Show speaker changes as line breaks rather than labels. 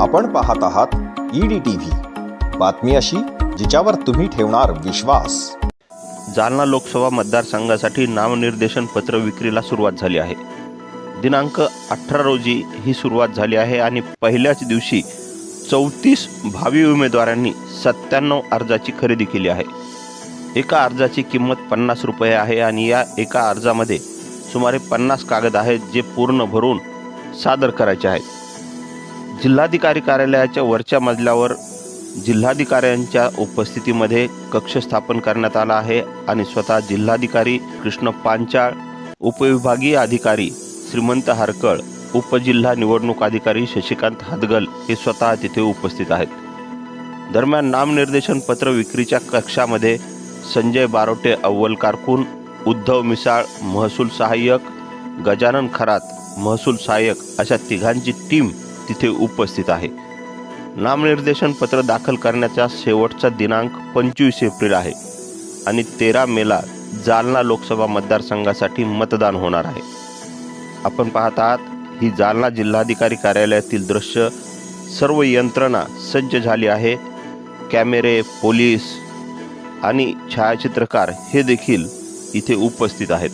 आपण पाहत आहात ईडी टीव्ही बातमी अशी जिच्यावर तुम्ही ठेवणार विश्वास.
जालना लोकसभा मतदारसंघासाठी नामनिर्देशन पत्र विक्रीला सुरुवात झाली आहे. दिनांक अठरा रोजी ही सुरुवात झाली आहे आणि पहिल्याच दिवशी चौतीस भावी उमेदवारांनी सत्त्याण्णव अर्जाची खरेदी केली आहे. एका अर्जाची किंमत पन्नास रुपये आहे आणि या एका अर्जामध्ये सुमारे पन्नास कागद आहेत जे पूर्ण भरून सादर करायचे आहेत. जिल्हाधिकारी कार्यालयाच्या वरच्या मजल्यावर जिल्हाधिकाऱ्यांच्या उपस्थितीमध्ये कक्ष स्थापन करण्यात आला आहे आणि स्वतः जिल्हाधिकारी कृष्ण पांचाळ उपविभागीय अधिकारी श्रीमंत हरकळ उपजिल्हा निवडणूक अधिकारी शशिकांत हदगल हे स्वतः तिथे उपस्थित आहेत. दरम्यान नामनिर्देशन पत्र विक्रीच्या कक्षामध्ये संजय बारोटे अव्वल कारकून उद्धव मिसाळ महसूल सहाय्यक गजानन खरात महसूल सहाय्यक अशा तिघांची टीम तिथे उपस्थित आहे. नामनिर्देशन पत्र दाखल करण्याचा शेवटचा दिनांक पंचवीस एप्रिल आहे आणि तेरा मेला जालना लोकसभा मतदारसंघासाठी मतदान होणार आहे. आपण पाहत आहात ही जालना जिल्हाधिकारी कार्यालयातील दृश्य. सर्व यंत्रणा सज्ज झाली आहे. कॅमेरे पोलीस आणि छायाचित्रकार हे देखील इथे उपस्थित आहेत.